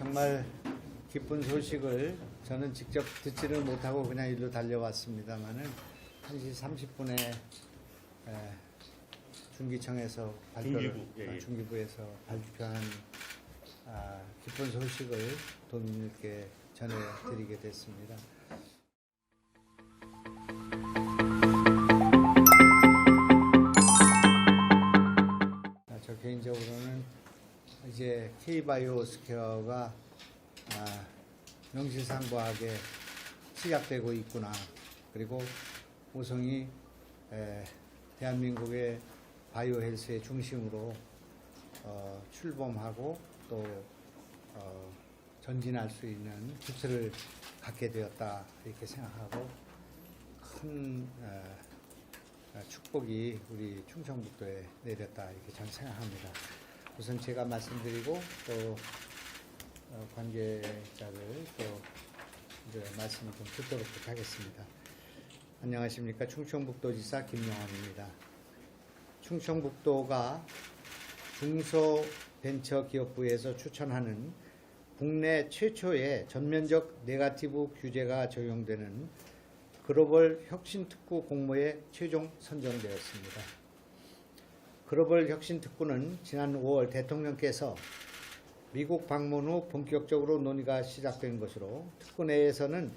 정말 기쁜 소식을 저는 직접 듣지를 못하고 그냥 일로 달려왔습니다만은 1시 30분에 중기청에서 발표를 중기부, 예, 예. 어, 중기부에서 발표한 아, 기쁜 소식을 도민들께 전해드리게 됐습니다. 이제 K바이오 스퀘어가 아, 명실상부하게 시작되고 있구나. 그리고 오성이 에, 대한민국의 바이오 헬스의 중심으로 어, 출범하고 또 어, 전진할 수 있는 기틀을 갖게 되었다 이렇게 생각하고 큰 어, 어, 축복이 우리 충청북도에 내렸다 이렇게 저는 생각합니다. 우선 제가 말씀드리고 또 어, 관계자들 또 이제 말씀을 좀 듣도록 하겠습니다. 안녕하십니까 충청북도지사 김영환입니다. 충청북도가 중소벤처기업부에서 추천하는 국내 최초의 전면적 네가티브 규제가 적용되는 글로벌 혁신특구 공모에 최종 선정되었습니다. 글로벌 혁신 특구는 지난 5월 대통령께서 미국 방문 후 본격적으로 논의가 시작된 것으로 특구 내에서는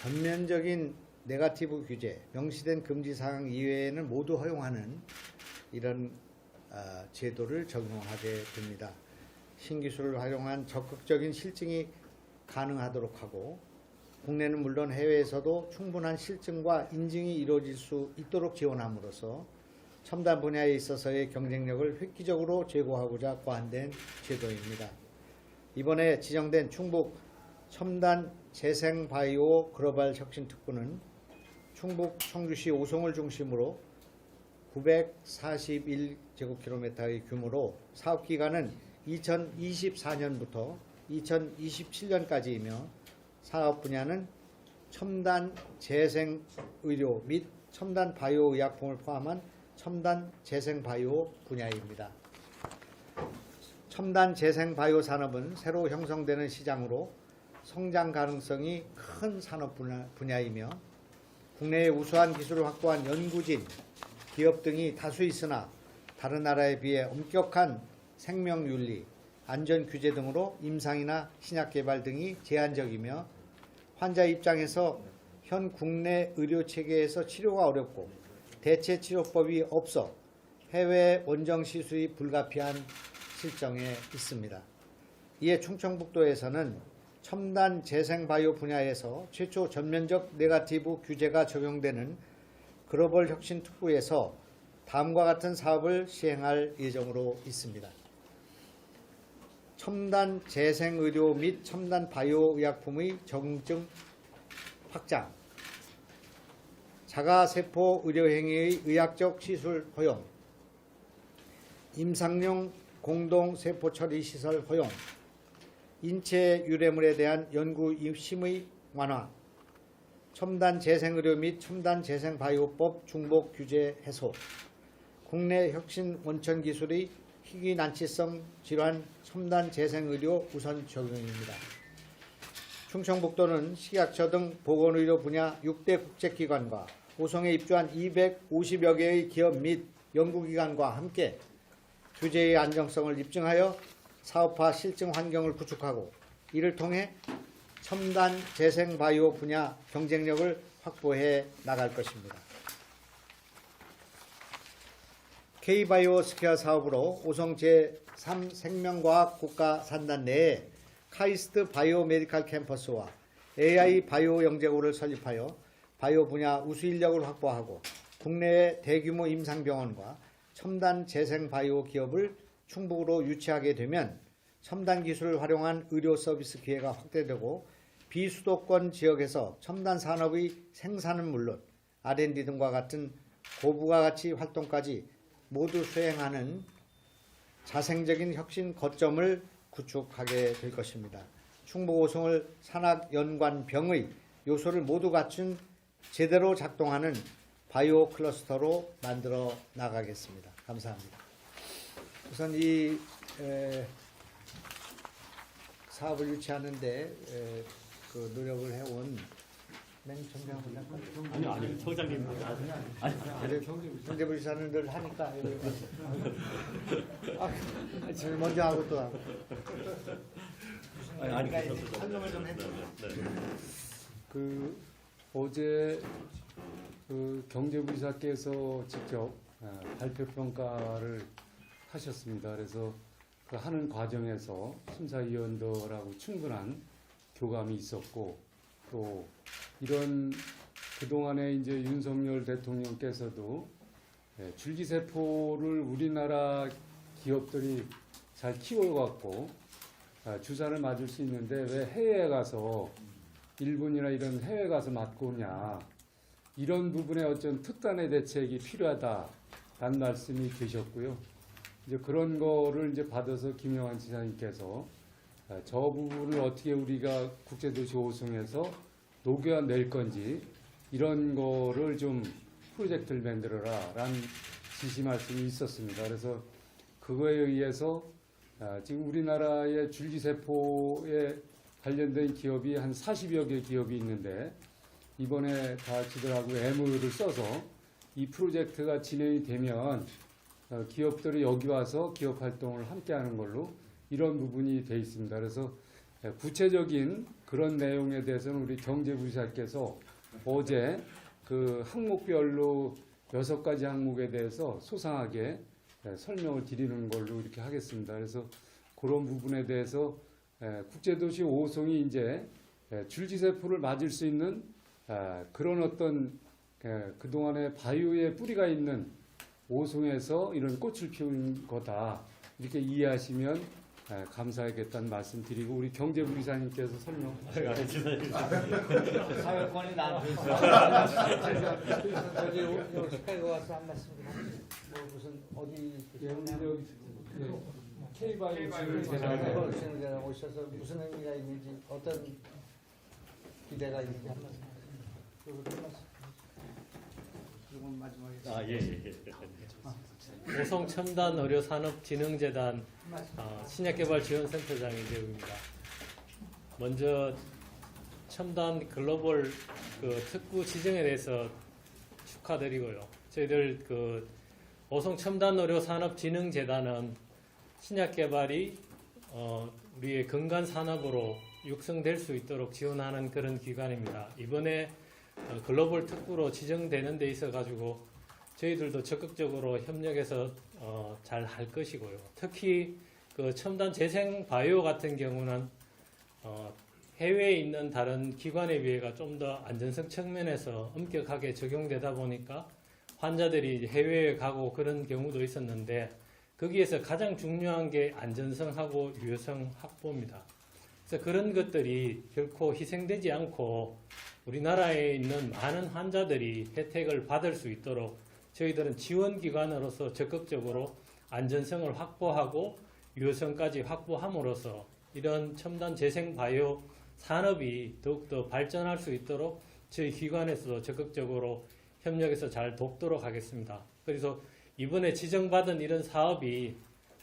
전면적인 네가티브 규제, 명시된 금지 사항 이외에는 모두 허용하는 이런 아, 제도를 적용하게 됩니다. 신기술을 활용한 적극적인 실증이 가능하도록 하고 국내는 물론 해외에서도 충분한 실증과 인증이 이루어질 수 있도록 지원함으로써 첨단 분야에 있어서의 경쟁력을 획기적으로 제고하고자 고안된 제도입니다. 이번에 지정된 충북 첨단 재생 바이오 글로벌 혁신 특구는 충북 청주시 오송을 중심으로 941제곱킬로미터의 규모로 사업 기간은 2024년부터 2027년까지이며 사업 분야는 첨단 재생 의료 및 첨단 바이오 의약품을 포함한 첨단 재생 바이오 분야입니다. 첨단 재생 바이오 산업은 새로 형성되는 시장으로 성장 가능성이 큰 산업 분야- 분야이며 국내의 우수한 기술을 확보한 연구진, 기업 등이 다수 있으나 다른 나라에 비해 엄격한 생명윤리, 안전 규제 등으로 임상이나 신약 개발 등이 제한적이며 환자 입장에서 현 국내 의료 체계에서 치료가 어렵고 대체 치료법이 없어 해외 원정 시술이 불가피한 실정에 있습니다. 이에 충청북도에서는 첨단 재생 바이오 분야에서 최초 전면적 네가티브 규제가 적용되는 글로벌 혁신 특구에서 다음과 같은 사업을 시행할 예정으로 있습니다. 첨단 재생 의료 및 첨단 바이오 의약품의 적응증 확장, 자가세포 의료행위의 의학적 시술 허용, 임상용 공동세포 처리 시설 허용, 인체 유래물에 대한 연구 심의 완화, 첨단 재생의료 및 첨단 재생바이오법 중복 규제 해소, 국내 혁신 원천 기술의 희귀 난치성 질환 첨단 재생의료 우선 적용입니다. 충청북도는 식약처 등 보건의료 분야 6대 국제기관과 오송에 입주한 250여 개의 기업 및 연구기관과 함께 규제의 안정성을 입증하여 사업화 실증 환경을 구축하고 이를 통해 첨단 재생 바이오 분야 경쟁력을 확보해 나갈 것입니다. K바이오 스퀘어 사업으로 오성 제3 생명과학 국가 산단 내에 카이스트 바이오 메디칼 캠퍼스와 AI 바이오 영재고를 설립하여 바이오 분야 우수 인력을 확보하고 국내의 대규모 임상병원과 첨단 재생 바이오 기업을 충북으로 유치하게 되면 첨단 기술을 활용한 의료 서비스 기회가 확대되고 비수도권 지역에서 첨단 산업의 생산은 물론 R&D 등과 같은 고부가 가치 활동까지 모두 수행하는 자생적인 혁신 거점을 구축하게 될 것입니다. 충북 오송을 산학 연관병의 요소를 모두 갖춘 제대로 작동하는 바이오 클러스터로 만들어 나가겠습니다. 감사합니다. 우선 이 에, 사업을 유치하는데 에, 그 노력을 해온 맹청장분 아니요, 아니요. 청장님. 아니, 그래 경제부시사는 늘 하니까 와서. 아, 제일 먼저 하고 또 하고 아니, 아니, 그러니까 그렇죠. 설명을 좀 해줘. 네. 그 어제 그 경제부시사께서 직접 아, 발표 평가를 하셨습니다. 그래서 그 하는 과정에서 심사위원들하고 충분한 교감이 있었고 또 이런 그동안에 이제 윤석열 대통령께서도 예, 줄기세포를 우리나라 기업들이 잘 키워갖고 아, 주사를 맞을 수 있는데 왜 해외에 가서 일본이나 이런 해외 가서 맞고 오냐 이런 부분에 어떤 특단의 대책이 필요하다라는 말씀이 계셨고요. 이제 그런 거를 이제 받아서 김영환 지사님께서 아, 저 부분을 어떻게 우리가 국제도시 호송에서 녹여낼 건지 이런 거를 좀 프로젝트를 만들어라 라는 지시 말씀이 있었습니다. 그래서 그거에 의해서 아, 지금 우리나라의 줄기세포에 관련된 기업이 한 40여 개 기업이 있는데 이번에 다 지들하고 MOU를 써서 이 프로젝트가 진행이 되면 어, 기업들이 여기 와서 기업 활동을 함께 하는 걸로 이런 부분이 돼 있습니다. 그래서 예, 구체적인 그런 내용에 대해서는 우리 경제부시사께서 어제 그 항목별로 여섯 가지 항목에 대해서 소상하게 예, 설명을 드리는 걸로 이렇게 하겠습니다. 그래서 그런 부분에 대해서 예, 국제도시 5호송이 이제 예, 줄기세포를 맞을 수 있는 아, 그런 어떤 예, 그동안에 바이오의 뿌리가 있는 5호송에서 이런 꽃을 피운 거다. 이렇게 이해하시면 예, 감사하겠다는 말씀 드리고 우리 경제부리사님께서 설명 아니, 지사님. 사회권이 나한테 있어. 저기 요 스카이가 와서 한 말씀. 뭐 무슨 어디 예, 우리 저기, 예, K바이오 지금 제가 오시는 오셔서 무슨 의미가 있는지 어떤 기대가 있는지 한 말씀. 그리고 한 말씀. 그리고 마지막에 아, 예, 예, 예. 오송 첨단 의료 산업 진흥재단 어, 신약개발 지원센터장 이재욱입니다. 먼저 첨단 글로벌 그 특구 지정에 대해서 축하드리고요. 저희들 그 오송 첨단 의료 산업 진흥재단은 신약 개발이 어, 우리의 근간 산업으로 육성될 수 있도록 지원하는 그런 기관입니다. 이번에 어, 글로벌 특구로 지정되는 데 있어 가지고 저희들도 적극적으로 협력해서 어, 잘 할 것이고요. 특히 그 첨단 재생 바이오 같은 경우는 어, 해외에 있는 다른 기관에 비해가 좀 더 안전성 측면에서 엄격하게 적용되다 보니까 환자들이 해외에 가고 그런 경우도 있었는데 거기에서 가장 중요한 게 안전성하고 유효성 확보입니다. 그래서 그런 것들이 결코 희생되지 않고 우리나라에 있는 많은 환자들이 혜택을 받을 수 있도록 저희들은 지원기관으로서 적극적으로 안전성을 확보하고 유효성까지 확보함으로써 이런 첨단 재생 바이오 산업이 더욱더 발전할 수 있도록 저희 기관에서도 적극적으로 협력해서 잘 돕도록 하겠습니다. 그래서 이번에 지정받은 이런 사업이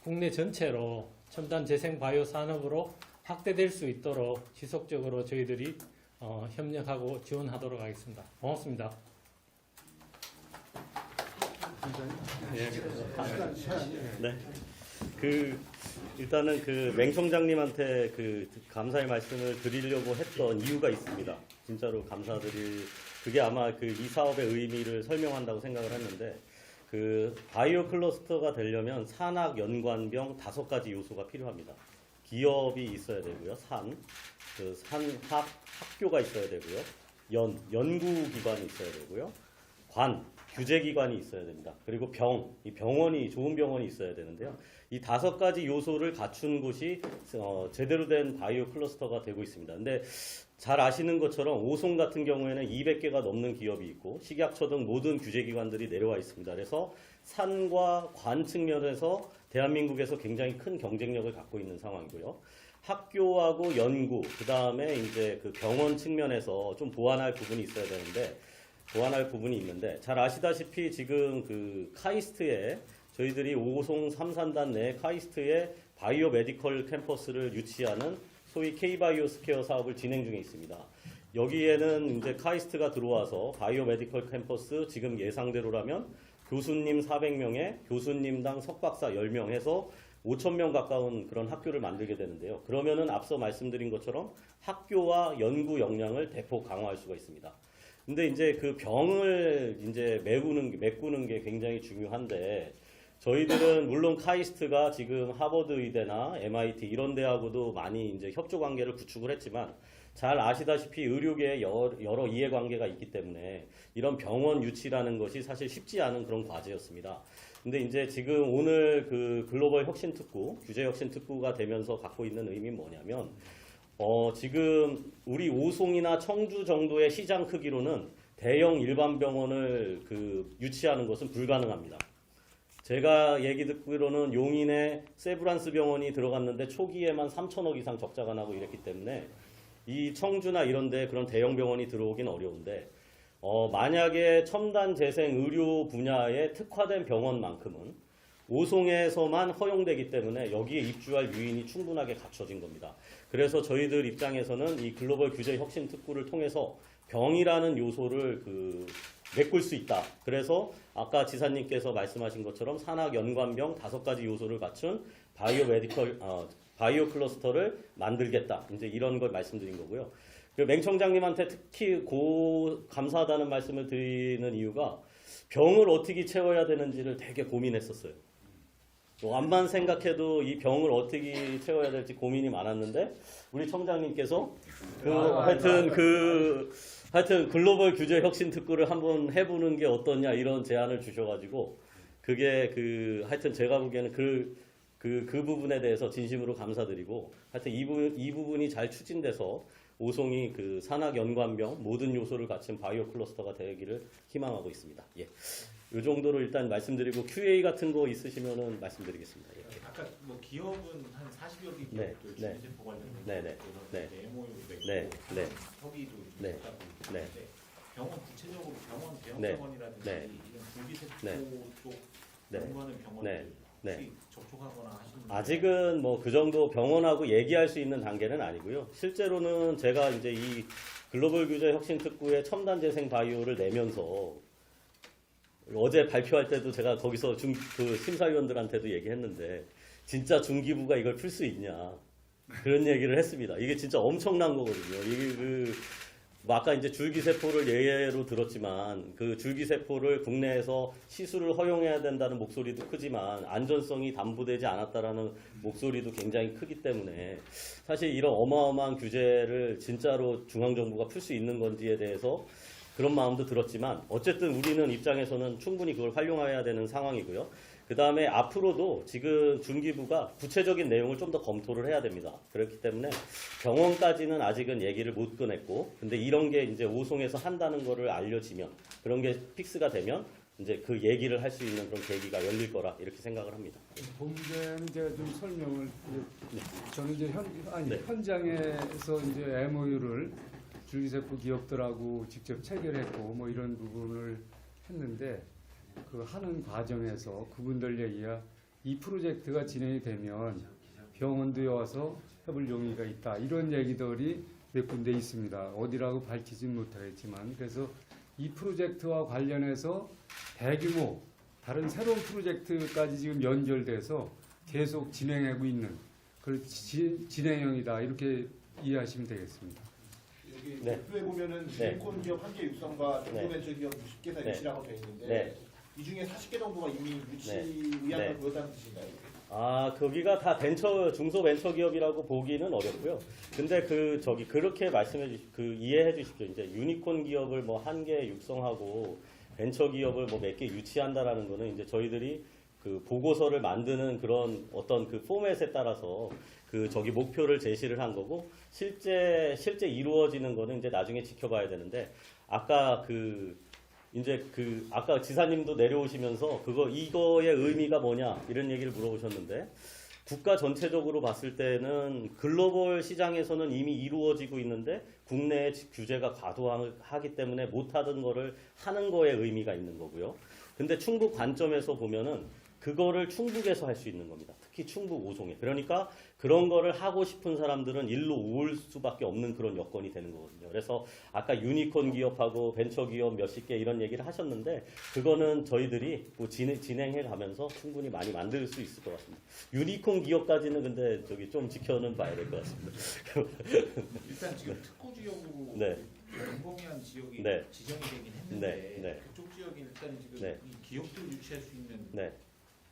국내 전체로 첨단 재생 바이오 산업으로 확대될 수 있도록 지속적으로 저희들이 어, 협력하고 지원하도록 하겠습니다. 고맙습니다. 예. 네. 그 일단은 그 맹총장님한테 그 감사의 말씀을 드리려고 했던 이유가 있습니다. 진짜로 감사드릴 그게 아마 그 이 사업의 의미를 설명한다고 생각을 했는데 그 바이오 클러스터가 되려면 산학 연관병 다섯 가지 요소가 필요합니다. 기업이 있어야 되고요. 산, 그 산학 학교가 있어야 되고요. 연 연구 기관이 있어야 되고요. 관 규제 기관이 있어야 됩니다. 그리고 병, 이 병원이 좋은 병원이 있어야 되는데요. 이 다섯 가지 요소를 갖춘 곳이 어, 제대로 된 바이오 클러스터가 되고 있습니다. 근데 잘 아시는 것처럼 오송 같은 경우에는 200개가 넘는 기업이 있고 식약처 등 모든 규제 기관들이 내려와 있습니다. 그래서 산과 관 측면에서 대한민국에서 굉장히 큰 경쟁력을 갖고 있는 상황이고요. 학교하고 연구, 그 다음에 이제 그 병원 측면에서 좀 보완할 부분이 있어야 되는데 보완할 부분이 있는데 잘 아시다시피 지금 그 카이스트에 저희들이 오송 삼산단 내 카이스트에 바이오 메디컬 캠퍼스를 유치하는 소위 K바이오 스퀘어 사업을 진행 중에 있습니다. 여기에는 이제 카이스트가 들어와서 바이오 메디컬 캠퍼스 지금 예상대로라면 교수님 400명에 교수님당 석박사 10명 해서 5천 명 가까운 그런 학교를 만들게 되는데요. 그러면은 앞서 말씀드린 것처럼 학교와 연구 역량을 대폭 강화할 수가 있습니다. 근데 이제 그 병을 이제 메우는 게- 메꾸는 게 굉장히 중요한데 저희들은 물론 카이스트가 지금 하버드 의대나 MIT 이런 대하고도 많이 이제 협조 관계를 구축을 했지만 잘 아시다시피 의료계에 여- 여러 이해관계가 있기 때문에 이런 병원 유치라는 것이 사실 쉽지 않은 그런 과제였습니다. 근데 이제 지금 오늘 그 글로벌 혁신 특구, 규제 혁신 특구가 되면서 갖고 있는 의미는 뭐냐면 어, 지금 우리 오송이나 청주 정도의 시장 크기로는 대형 일반 병원을 그 유치하는 것은 불가능합니다. 제가 얘기 듣기로는 용인에 세브란스 병원이 들어갔는데 초기에만 3천억 이상 적자가 나고 이랬기 때문에 이 청주나 이런데 그런 대형 병원이 들어오긴 어려운데 어, 만약에 첨단 재생 의료 분야에 특화된 병원만큼은 오송에서만 허용되기 때문에 여기에 입주할 유인이 충분하게 갖춰진 겁니다. 그래서 저희들 입장에서는 이 글로벌 규제 혁신 특구를 통해서 병이라는 요소를 그 메꿀 수 있다. 그래서 아까 지사님께서 말씀하신 것처럼 산학 연관병 다섯 가지 요소를 갖춘 바이오 메디컬 어, 바이오 클러스터를 만들겠다. 이제 이런 걸 말씀드린 거고요. 그 맹청장님한테 특히 고 감사하다는 말씀을 드리는 이유가 병을 어떻게 채워야 되는지를 되게 고민했었어요. 뭐 암만 생각해도 이 병을 어떻게 채워야 될지 고민이 많았는데 우리 청장님께서 그 하여튼 그 하여튼 글로벌 규제 혁신 특구를 한번 해보는 게 어떠냐 이런 제안을 주셔가지고 그게 그 하여튼 제가 보기에는 그, 그, 그 부분에 대해서 진심으로 감사드리고 하여튼 이, 부, 이 부분이 잘 추진돼서 오송이 그 산학 연관병 모든 요소를 갖춘 바이오 클러스터가 되기를 희망하고 있습니다. 예. 요 정도로 일단 말씀드리고 QA 같은 거 있으시면은 말씀드리겠습니다. 예. 아까 뭐 기업은 한 40여 개 네, 기업들 네. 주제제보 관련해서 네, 네, 네. MOU도 있고 네, 네. 협의도 네, 있다고 네. 있는데 병원 구체적으로 병원 대형 네, 병원이라든지 네. 이런 불기세포 네. 쪽 네. 연구하는 병원들 네, 네. 혹시 접촉하거나 하시는 분 아직은 뭐 그 정도 병원하고 얘기할 수 있는 단계는 아니고요. 실제로는 제가 이제 이 글로벌 규제 혁신 특구의 첨단 재생 바이오를 내면서 어제 발표할 때도 제가 거기서 중, 그 심사위원들한테도 얘기했는데 진짜 중기부가 이걸 풀 수 있냐 그런 얘기를 했습니다. 이게 진짜 엄청난 거거든요. 이게 그뭐 아까 이제 줄기세포를 예로 들었지만 그 줄기세포를 국내에서 시술을 허용해야 된다는 목소리도 크지만 안전성이 담보되지 않았다라는 목소리도 굉장히 크기 때문에 사실 이런 어마어마한 규제를 진짜로 중앙정부가 풀 수 있는 건지에 대해서 그런 마음도 들었지만 어쨌든 우리는 입장에서는 충분히 그걸 활용해야 되는 상황이고요. 그 다음에 앞으로도 지금 중기부가 구체적인 내용을 좀 더 검토를 해야 됩니다. 그렇기 때문에 병원까지는 아직은 얘기를 못 꺼냈고, 근데 이런 게 이제 오송에서 한다는 거를 알려지면, 그런 게 픽스가 되면, 이제 그 얘기를 할 수 있는 그런 계기가 열릴 거라 이렇게 생각을 합니다. 본제는 제가 좀 설명을 네. 저는 이제 현 아니 네. 현장에서 이제 MOU를 줄기세포 기업들하고 직접 체결했고 뭐 이런 부분을 했는데 그 하는 과정에서 그분들 얘기가 이 프로젝트가 진행이 되면 병원도에 와서 해볼 용의가 있다 이런 얘기들이 몇 군데 있습니다. 어디라고 밝히진 못하겠지만 그래서 이 프로젝트와 관련해서 대규모 다른 새로운 프로젝트까지 지금 연결돼서 계속 진행하고 있는 그 지- 진행형이다 이렇게 이해하시면 되겠습니다. 여기 네. 대표에 보면은 네. 유니콘 기업 한개 육성과 네. 중소벤처 기업 60개사 네. 유치라고 되어 있는데 네. 이 중에 40개 정도가 이미 유치 네. 의향을 네. 보였다는 뜻인가요? 아, 거기가 다 벤처 중소 벤처 기업이라고 보기는 어렵고요. 근데 그 저기 그렇게 말씀해 주시 그 이해해 주십시오. 이제 유니콘 기업을 뭐 한 개 육성하고 벤처 기업을 뭐 몇 개 유치한다라는 거는 이제 저희들이 그 보고서를 만드는 그런 어떤 그 포맷에 따라서 그 저기 목표를 제시를 한 거고 실제 실제 이루어지는 거는 이제 나중에 지켜봐야 되는데 아까 그 이제 그 아까 지사님도 내려오시면서 그거 이거의 의미가 뭐냐 이런 얘기를 물어보셨는데 국가 전체적으로 봤을 때는 글로벌 시장에서는 이미 이루어지고 있는데 국내의 규제가 과도하기 때문에 못하던 거를 하는 거에 의미가 있는 거고요. 근데 충북 관점에서 보면은 그거를 충북에서 할 수 있는 겁니다. 특히 충북 오송에. 그러니까 그런 거를 하고 싶은 사람들은 일로 올 수밖에 없는 그런 여건이 되는 거거든요. 그래서 아까 유니콘 기업하고 벤처 기업 몇십 개 이런 얘기를 하셨는데 그거는 저희들이 뭐 진행, 진행해 가면서 충분히 많이 만들 수 있을 것 같습니다. 유니콘 기업까지는 근데 저기 좀 지켜는 봐야 될 것 같습니다. 일단 지금 특구 지역으로 네. 공공이한 지역이 네. 지정이 되긴 했는데 네, 네. 그쪽 지역이 일단 지금 네. 이 기업들 유치할 수 있는 네.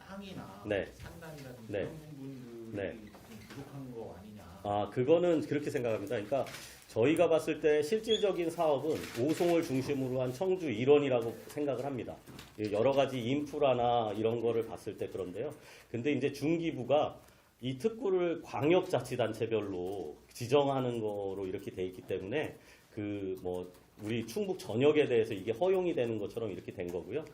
땅이나 네. 산단이라든지 네. 이런 부분들이 네. 좀 부족한 거 아니냐. 아, 그거는 그렇게 생각합니다. 그러니까 저희가 봤을 때 실질적인 사업은 오송을 중심으로 한 청주 일원이라고 생각을 합니다. 이 여러 가지 인프라나 이런 거를 봤을 때 그런데요. 근데 이제 중기부가 이 특구를 광역자치단체별로 지정하는 거로 이렇게 돼 있기 때문에 그 뭐 우리 충북 전역에 대해서 이게 허용이 되는 것처럼 이렇게 된 거고요.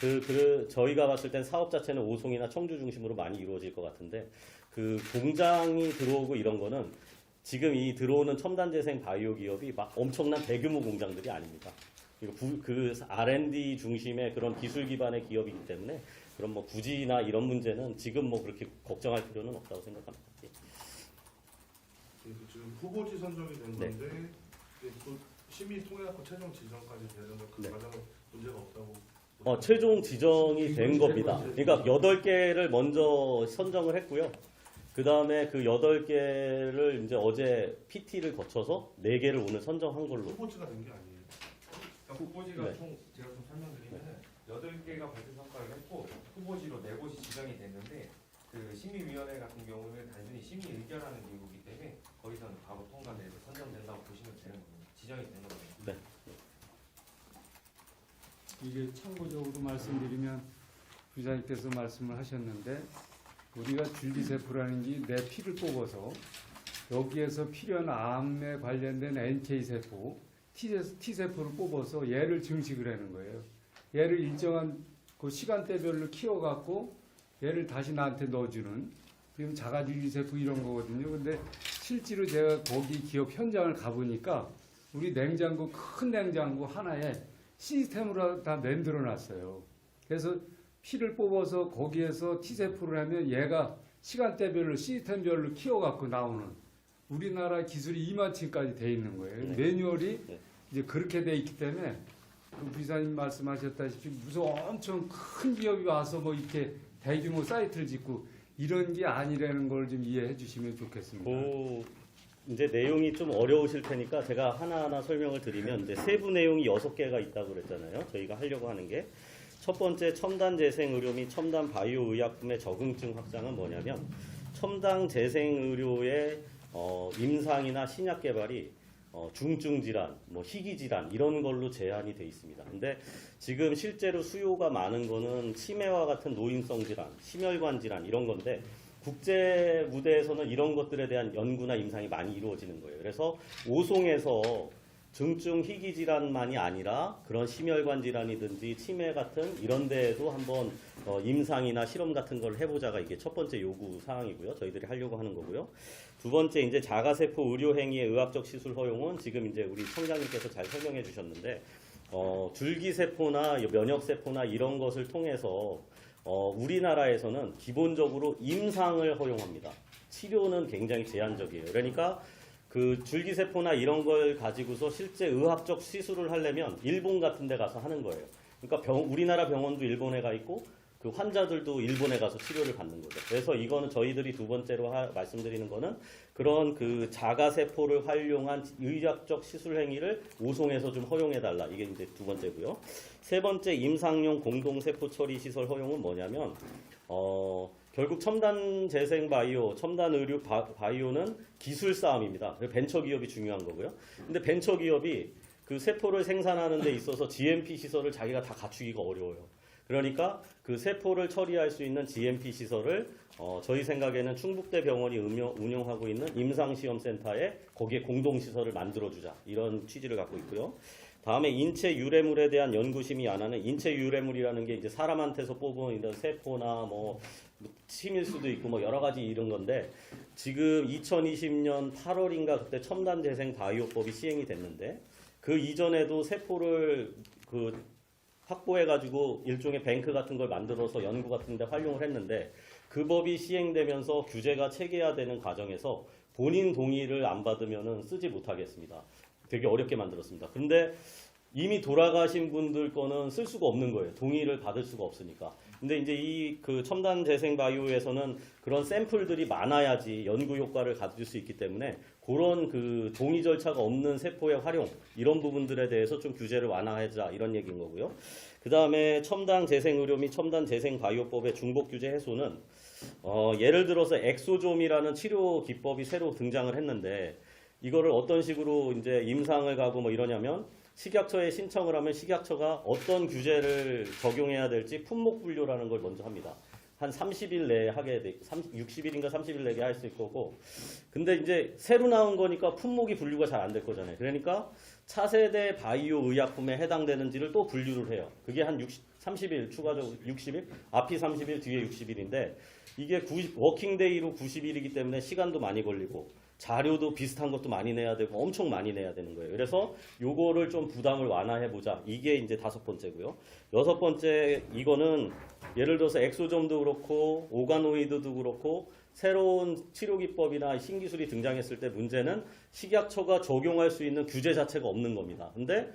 그, 그 저희가 봤을 땐 사업 자체는 오송이나 청주 중심으로 많이 이루어질 것 같은데 그 공장이 들어오고 이런 거는 지금 이 들어오는 첨단 재생 바이오 기업이 막 엄청난 대규모 공장들이 아닙니다. 이거 부- 그 R&D 중심의 그런 기술 기반의 기업이기 때문에 그런 뭐 부지나 이런 문제는 지금 뭐 그렇게 걱정할 필요는 없다고 생각합니다. 예. 지금 후보지 선정이 된 네. 건데 또 심의 통해갖고 최종 지정까지 되는데 그 네. 과정은 문제가 없다고. 어, 최종 지정이 된 겁니다. 그러니까 여덟 개를 먼저 선정을 했고요. 그 다음에 그 여덟 개를 이제 어제 PT를 거쳐서 네 개를 오늘 선정한 걸로. 후보지가 된 게 아니에요. 그러니까 후보지가 네. 총 제가 좀 설명드리면은 여덟 개가 발표 성과를 했고 후보지로 네 곳이 지정이 됐는데 그 심의위원회 같은 경우는 단순히 심의 의결하는 기구이기 때문에 거기서는 바로 통과돼서 선정된다고 보시면 되는 겁니다. 지정이 되는 겁니다. 이게 참고적으로 말씀드리면 부장님께서 말씀을 하셨는데 우리가 줄기세포라는 게 내 피를 뽑아서 여기에서 필요한 암에 관련된 NK 세포, T 세포를 뽑아서 얘를 증식을 하는 거예요. 얘를 일정한 그 시간대별로 키워갖고 얘를 다시 나한테 넣어주는 지금 자가줄기세포 이런 거거든요. 근데 실제로 제가 거기 기업 현장을 가보니까 우리 냉장고 큰 냉장고 하나에 시스템으로 다 만들어 놨어요. 그래서 피를 뽑아서 거기에서 T세포를 하면 얘가 시간대별로 시스템별로 키워갖고 나오는 우리나라 기술이 이만치까지 돼 있는 거예요. 네. 매뉴얼이 네. 이제 그렇게 돼 있기 때문에 그 비사님 말씀하셨다시피 무슨 엄청 큰 기업이 와서 뭐 이렇게 대규모 사이트를 짓고 이런 게 아니라는 걸 좀 이해해 주시면 좋겠습니다. 그 이제 내용이 좀 어려우실 테니까 제가 하나하나 설명을 드리면 이제 세부 내용이 여섯 개가 있다고 그랬잖아요. 저희가 하려고 하는 게 첫 번째 첨단 재생 의료 및 첨단 바이오 의약품의 적응증 확장은 뭐냐면 첨단 재생 의료의 어, 임상이나 신약 개발이 어, 중증 질환, 뭐 희귀 질환 이런 걸로 제한이 돼 있습니다. 근데 지금 실제로 수요가 많은 거는 치매와 같은 노인성 질환, 심혈관 질환 이런 건데 국제 무대에서는 이런 것들에 대한 연구나 임상이 많이 이루어지는 거예요. 그래서 오송에서 중증 희귀 질환만이 아니라 그런 심혈관 질환이든지 치매 같은 이런 데에도 한번 어, 임상이나 실험 같은 걸 해보자가 이게 첫 번째 요구 사항이고요. 저희들이 하려고 하는 거고요. 두 번째 이제 자가세포 의료 행위의 의학적 시술 허용은 지금 이제 우리 청장님께서 잘 설명해 주셨는데 어, 줄기세포나 면역세포나 이런 것을 통해서 어, 우리나라에서는 기본적으로 임상을 허용합니다. 치료는 굉장히 제한적이에요. 그러니까 그 줄기세포나 이런 걸 가지고서 실제 의학적 시술을 하려면 일본 같은 데 가서 하는 거예요. 그러니까 병, 우리나라 병원도 일본에 가 있고 그 환자들도 일본에 가서 치료를 받는 거죠. 그래서 이거는 저희들이 두 번째로 하- 말씀드리는 거는 그런 그 자가세포를 활용한 의학적 시술 행위를 오송에서 좀 허용해달라. 이게 이제 두 번째고요. 세 번째 임상용 공동세포 처리 시설 허용은 뭐냐면 어, 결국 첨단 재생 바이오, 첨단 의료 바, 바이오는 기술 싸움입니다. 벤처 기업이 중요한 거고요. 근데 벤처 기업이 그 세포를 생산하는 데 있어서 GMP 시설을 자기가 다 갖추기가 어려워요. 그러니까 그 세포를 처리할 수 있는 GMP 시설을 어, 저희 생각에는 충북대 병원이 운영, 운영하고 있는 임상시험센터에 거기에 공동시설을 만들어주자 이런 취지를 갖고 있고요. 다음에 인체 유래물에 대한 연구심의 안 하는 인체 유래물이라는 게 이제 사람한테서 뽑은 이런 세포나 뭐 침일 수도 있고 뭐 여러 가지 이런 건데 지금 2020년 8월인가 그때 첨단 재생 바이오법이 시행이 됐는데 그 이전에도 세포를 그 확보해가지고 일종의 뱅크 같은 걸 만들어서 연구 같은 데 활용을 했는데 그 법이 시행되면서 규제가 체계화되는 과정에서 본인 동의를 안 받으면은 쓰지 못하겠습니다. 되게 어렵게 만들었습니다. 근데 이미 돌아가신 분들 거는 쓸 수가 없는 거예요. 동의를 받을 수가 없으니까. 근데 이제 이 그 첨단 재생 바이오에서는 그런 샘플들이 많아야지 연구 효과를 가질 수 있기 때문에 그런 그 동의 절차가 없는 세포의 활용 이런 부분들에 대해서 좀 규제를 완화하자 이런 얘기인 거고요. 그 다음에 첨단 재생 의료 및 첨단 재생 바이오법의 중복 규제 해소는 어, 예를 들어서 엑소좀이라는 치료 기법이 새로 등장을 했는데 이거를 어떤 식으로 이제 임상을 가고 뭐 이러냐면 식약처에 신청을 하면 식약처가 어떤 규제를 적용해야 될지 품목 분류라는 걸 먼저 합니다. 한 30일 내에 하게 돼, 30, 60일인가 30일 내에 할 수 있을 거고. 근데 이제 새로 나온 거니까 품목이 분류가 잘 안 될 거잖아요. 그러니까 차세대 바이오 의약품에 해당되는지를 또 분류를 해요. 그게 한 60, 30일 추가적으로 60일? 앞이 30일, 뒤에 60일인데 이게 90, 워킹데이로 90일이기 때문에 시간도 많이 걸리고 자료도 비슷한 것도 많이 내야 되고 엄청 많이 내야 되는 거예요. 그래서 요거를 좀 부담을 완화해 보자. 이게 이제 다섯 번째고요. 여섯 번째 이거는 예를 들어서 엑소점도 그렇고 오가노이드도 그렇고 새로운 치료 기법이나 신기술이 등장했을 때 문제는 식약처가 적용할 수 있는 규제 자체가 없는 겁니다. 근데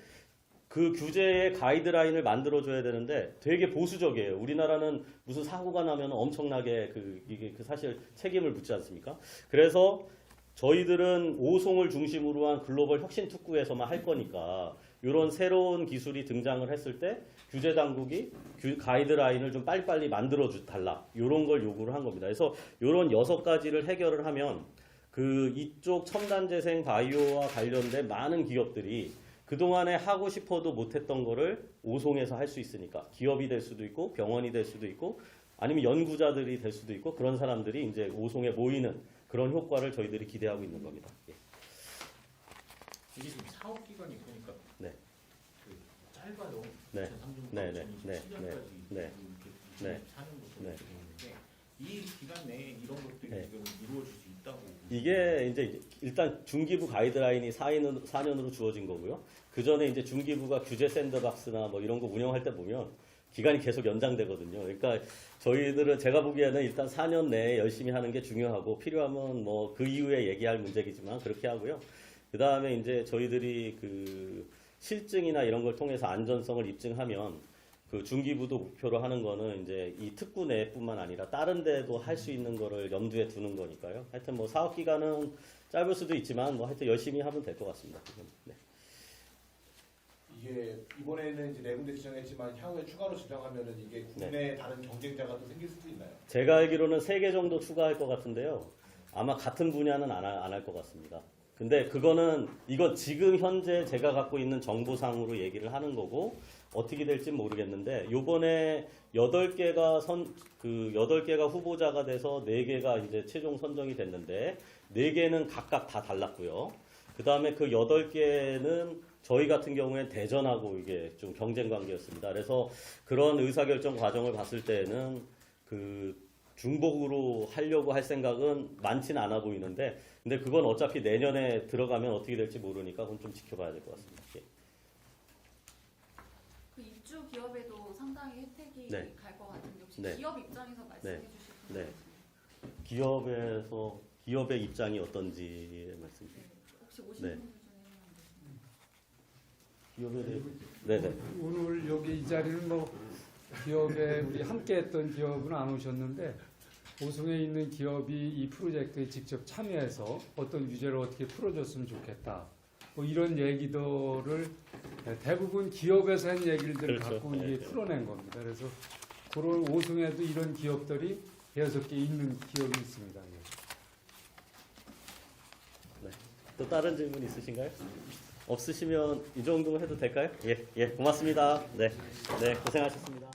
그 규제의 가이드라인을 만들어줘야 되는데 되게 보수적이에요. 우리나라는 무슨 사고가 나면 엄청나게 그 이게 그 사실 책임을 묻지 않습니까? 그래서 저희들은 오송을 중심으로 한 글로벌 혁신 특구에서만 할 거니까 이런 새로운 기술이 등장을 했을 때 규제 당국이 규- 가이드라인을 좀 빨리빨리 만들어 주 달라 이런 걸 요구를 한 겁니다. 그래서 이런 여섯 가지를 해결을 하면 그 이쪽 첨단 재생 바이오와 관련된 많은 기업들이 그동안에 하고 싶어도 못했던 거를 오송에서 할 수 있으니까 기업이 될 수도 있고 병원이 될 수도 있고 아니면 연구자들이 될 수도 있고 그런 사람들이 이제 오송에 모이는 그런 효과를 저희들이 기대하고 있는 겁니다. 예. 이게 지금 사업 기간이 보니까 네. 그 짧아요. 네. 2003년부터 네, 네, 네, 2017년까지 네, 네, 이렇게 사는 것으로 네. 되어 있는데 이 기간 내에 이런 것들이 네. 지금 이루어질 수 있다고 이게 이제 일단 중기부 가이드라인이 4년으로, 4년으로 주어진 거고요. 그 전에 이제 중기부가 규제 샌드박스나 뭐 이런 거 운영할 때 보면 기간이 계속 연장되거든요. 그러니까 저희들은 제가 보기에는 일단 4년 내에 열심히 하는 게 중요하고 필요하면 뭐 그 이후에 얘기할 문제이지만 그렇게 하고요. 그 다음에 이제 저희들이 그 실증이나 이런 걸 통해서 안전성을 입증하면 그 중기부도 목표로 하는 거는 이제 이 특구 내뿐만 아니라 다른 데도 할 수 있는 거를 염두에 두는 거니까요. 하여튼 뭐 사업 기간은 짧을 수도 있지만 뭐 하여튼 열심히 하면 될 것 같습니다. 네. 이게 이번에는 이제 네 군데 지정했지만 향후에 추가로 지정하면은 이게 국내 다른 경쟁자가 또 생길 수도 있나요? 제가 알기로는 세개 정도 추가할 것 같은데요. 아마 같은 분야는 안 할 것 같습니다. 근데 그거는 이건 지금 현재 제가 갖고 있는 정보상으로 얘기를 하는 거고 어떻게 될지 모르겠는데 요번에 8개가 선 그 8개가 후보자가 돼서 4개가 이제 최종 선정이 됐는데 4개는 각각 다 달랐고요. 그다음에 그 8개는 저희 같은 경우엔 대전하고 이게 좀 경쟁 관계였습니다. 그래서 그런 의사결정 과정을 봤을 때는 그 중복으로 하려고 할 생각은 많지는 않아 보이는데 근데 그건 어차피 내년에 들어가면 어떻게 될지 모르니까 그건 좀 지켜봐야 될 것 같습니다. 예. 그 입주 기업에도 상당히 혜택이 네. 갈 것 같은데 혹시 네. 기업 입장에서 말씀해 네. 주실 수 네. 기업에서 기업의 입장이 어떤지 말씀. 네. 혹시 오신 네. 중에 기업에 대해 네네. 오늘 여기 이 자리는 뭐 기업에 우리 함께했던 기업은 안 오셨는데 오송에 있는 기업이 이 프로젝트에 직접 참여해서 어떤 규제를 어떻게 풀어줬으면 좋겠다. 뭐 이런 얘기들을 대부분 기업에서 한 얘기들 을 그렇죠. 갖고 네, 이게 네. 풀어낸 겁니다. 그래서 그런 오송에도 이런 기업들이 대여섯 개 있는 기업이 있습니다. 예. 또 다른 질문 있으신가요? 없으시면 이 정도 해도 될까요? 예, 예, 고맙습니다. 네, 네, 고생하셨습니다.